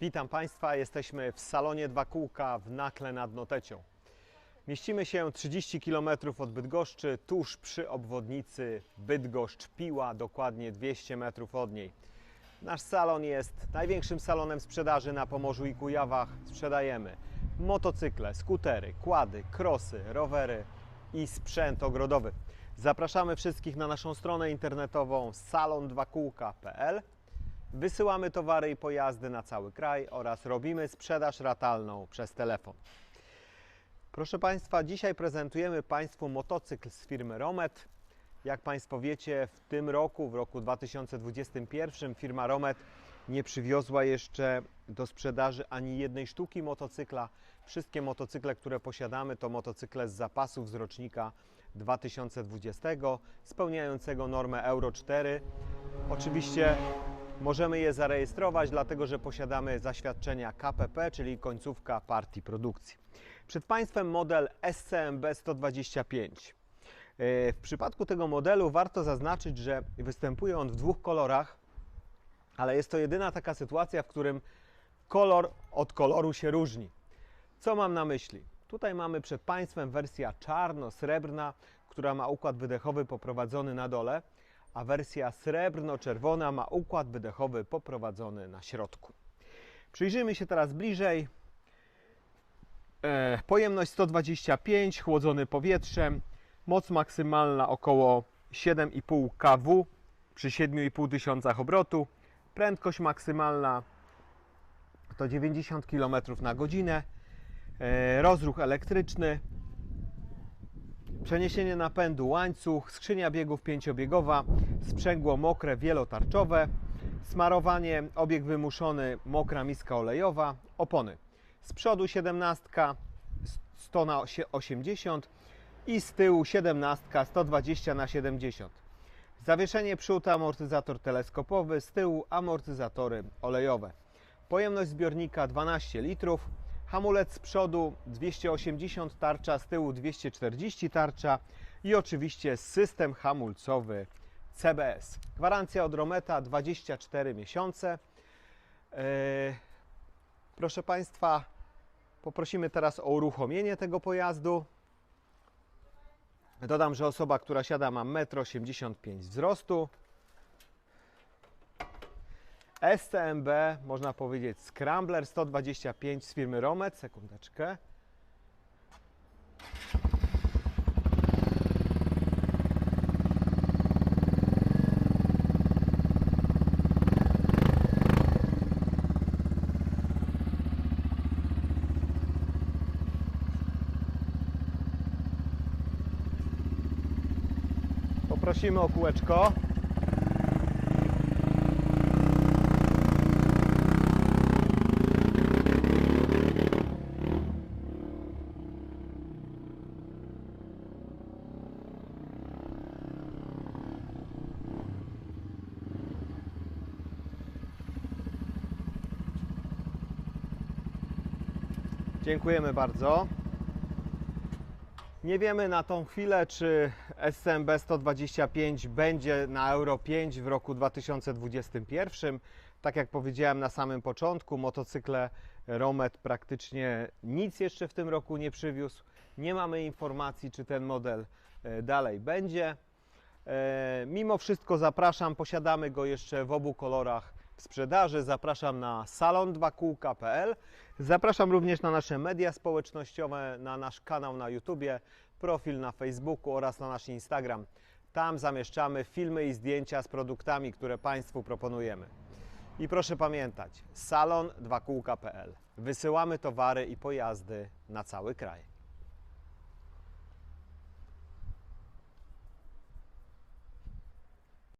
Witam Państwa, jesteśmy w salonie Dwa Kółka w Nakle nad Notecią. Mieścimy się 30 km od Bydgoszczy, tuż przy obwodnicy Bydgoszcz-Piła, dokładnie 200 metrów od niej. Nasz salon jest największym salonem sprzedaży na Pomorzu i Kujawach. Sprzedajemy motocykle, skutery, kłady, krosy, rowery i sprzęt ogrodowy. Zapraszamy wszystkich na naszą stronę internetową salon2kółka.pl. Wysyłamy towary i pojazdy na cały kraj oraz robimy sprzedaż ratalną przez telefon. Proszę Państwa, dzisiaj prezentujemy Państwu motocykl z firmy Romet. Jak Państwo wiecie, w tym roku, w roku 2021, firma Romet nie przywiozła jeszcze do sprzedaży ani jednej sztuki motocykla. Wszystkie motocykle, które posiadamy, to motocykle z zapasów z rocznika 2020, spełniającego normę Euro 4. Oczywiście możemy je zarejestrować, dlatego że posiadamy zaświadczenia KPP, czyli końcówka partii produkcji. Przed Państwem model SCMB 125. E, W przypadku tego modelu warto zaznaczyć, że występuje on w dwóch kolorach, ale jest to jedyna taka sytuacja, w którym kolor od koloru się różni. Co mam na myśli? Tutaj mamy przed Państwem wersja czarno-srebrna, która ma układ wydechowy poprowadzony na dole, a wersja srebrno-czerwona ma układ wydechowy poprowadzony na środku. Przyjrzyjmy się teraz bliżej. E, pojemność 125, chłodzony powietrzem, moc maksymalna około 7,5 kW przy 7,5 tysiącach obrotu, prędkość maksymalna to 90 km na godzinę, e, rozruch elektryczny, przeniesienie napędu łańcuch, skrzynia biegów pięciobiegowa, sprzęgło mokre wielotarczowe, smarowanie, obieg wymuszony, mokra miska olejowa, opony. Z przodu 17 100 na 80 i z tyłu 17 120 na 70. Zawieszenie przód, amortyzator teleskopowy, z tyłu amortyzatory olejowe. Pojemność zbiornika 12 litrów, hamulec z przodu 280 tarcza, z tyłu 240 tarcza i oczywiście system hamulcowy CBS. Gwarancja od Rometa 24 miesiące. Eee, Proszę Państwa, poprosimy teraz o uruchomienie tego pojazdu. Dodam, że osoba, która siada ma 1,85 m wzrostu. STMB, można powiedzieć Scrambler 125 z firmy Romet. Sekundeczkę. Poprosimy o kółeczko. Dziękujemy bardzo. Nie wiemy na tą chwilę, czy SCMB 125 będzie na Euro 5 w roku 2021. Tak jak powiedziałem na samym początku, motocykle Romet praktycznie nic jeszcze w tym roku nie przywiózł. Nie mamy informacji, czy ten model e, dalej będzie. E, Mimo wszystko zapraszam, posiadamy go jeszcze w obu kolorach sprzedaży. Zapraszam na salon2kółka.pl. Zapraszam również na nasze media społecznościowe, na nasz kanał na YouTubie, profil na Facebooku oraz na nasz Instagram. Tam zamieszczamy filmy i zdjęcia z produktami, które Państwu proponujemy. I proszę pamiętać, salon2kółka.pl. Wysyłamy towary i pojazdy na cały kraj.